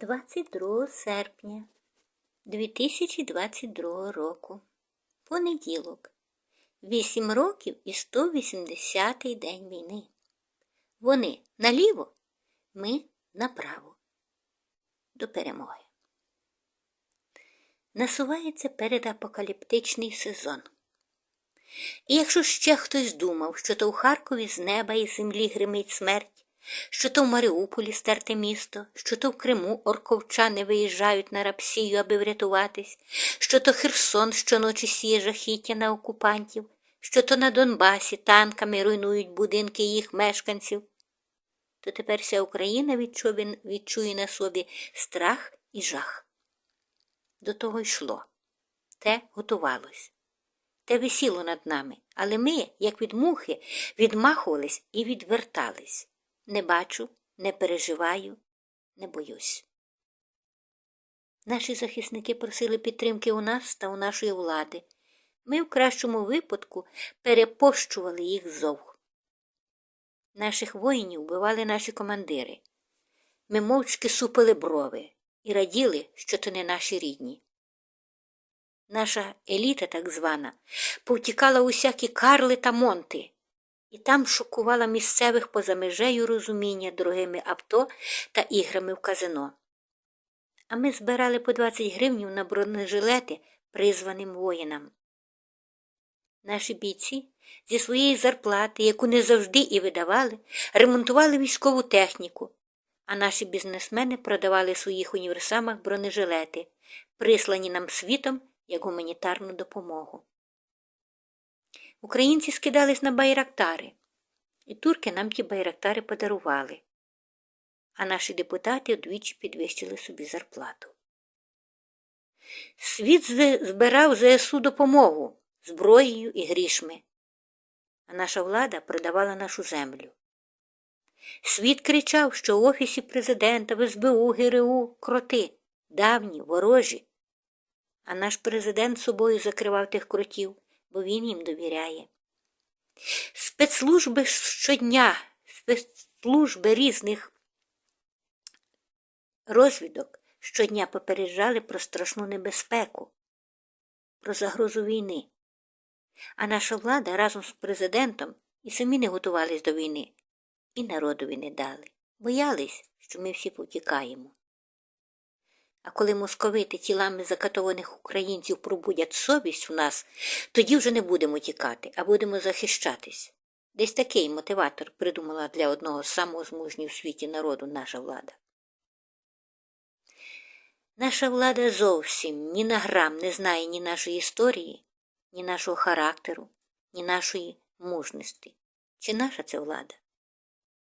22 серпня 2022 року. Понеділок. 8 років і 180-й день війни. Вони наліво, ми направо. До перемоги. Насувається передапокаліптичний сезон. І якщо ще хтось думав, що то в Харкові з неба і землі гримить смерть, що то в Маріуполі стерте місто, що то в Криму орковчани виїжджають на рапсію, аби врятуватись, що то Херсон щоночі сіє жахіття на окупантів, що то на Донбасі танками руйнують будинки їх мешканців, то тепер вся Україна відчує, на собі страх і жах. До того йшло, те готувалось. Те висіло над нами, але ми, як від мухи, відмахувались і відвертались. Не бачу, не переживаю, не боюсь. Наші захисники просили підтримки у нас та у нашої влади. Ми в кращому випадку перепощували їх зовх. Наших воїнів вбивали наші командири. Ми мовчки супили брови і раділи, що то не наші рідні. Наша еліта, так звана, повтікала усякі карли та монти, і там шокувала місцевих поза межею розуміння дорогими авто та іграми в казино. А ми збирали по 20 гривнів на бронежилети призваним воїнам. Наші бійці зі своєї зарплати, яку не завжди і видавали, ремонтували військову техніку, а наші бізнесмени продавали в своїх універсамах бронежилети, прислані нам світом як гуманітарну допомогу. Українці скидались на байрактари, і турки нам ті байрактари подарували, а наші депутати вдвічі підвищили собі зарплату. Світ збирав ЗСУ допомогу зброєю і грішми, а наша влада продавала нашу землю. Світ кричав, що в Офісі президента, в СБУ, ГРУ кроти, давні, ворожі. А наш президент собою закривав тих кротів, бо він їм довіряє. Спецслужби щодня, спецслужби різних розвідок щодня попереджали про страшну небезпеку, про загрозу війни. А наша влада разом з президентом і самі не готувались до війни, і народові не дали. Боялись, що ми всі потікаємо. А коли московити тілами закатованих українців пробудять совість в нас, тоді вже не будемо тікати, а будемо захищатись. Десь такий мотиватор придумала для одного з самого змужніх в світі народу наша влада. Наша влада зовсім ні на грам не знає ні нашої історії, ні нашого характеру, ні нашої мужності. Чи наша це влада?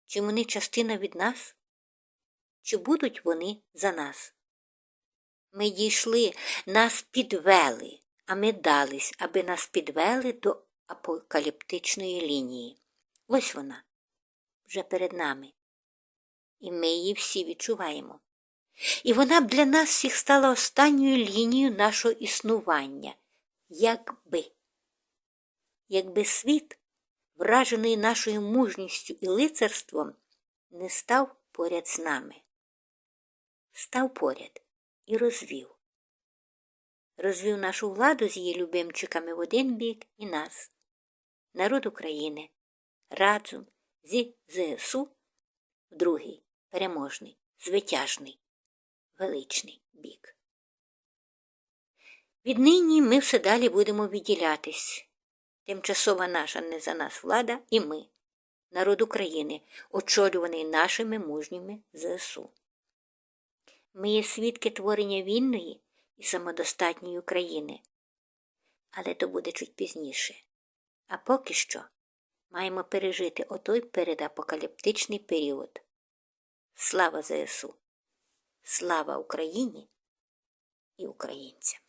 Чи вони частина від нас? Чи будуть вони за нас? Ми дійшли, нас підвели, а ми дались, аби нас підвели до апокаліптичної лінії. Ось вона, вже перед нами. І ми її всі відчуваємо. І вона б для нас всіх стала останньою лінією нашого існування, якби. Якби світ, вражений нашою мужністю і лицарством, не став поряд з нами. Став поряд і розвів. Розвів нашу владу з її любимчиками в один бік і нас, народ України, разом зі ЗСУ в другий, переможний, звитяжний, величний бік. Віднині ми все далі будемо відділятись. Тимчасова наша не за нас влада і ми, народ України, очолюваний нашими мужніми ЗСУ. Ми є свідки творення вільної і самодостатньої України. Але то буде чуть пізніше. А поки що маємо пережити отой передапокаліптичний період. Слава ЗСУ! Слава Україні і українцям!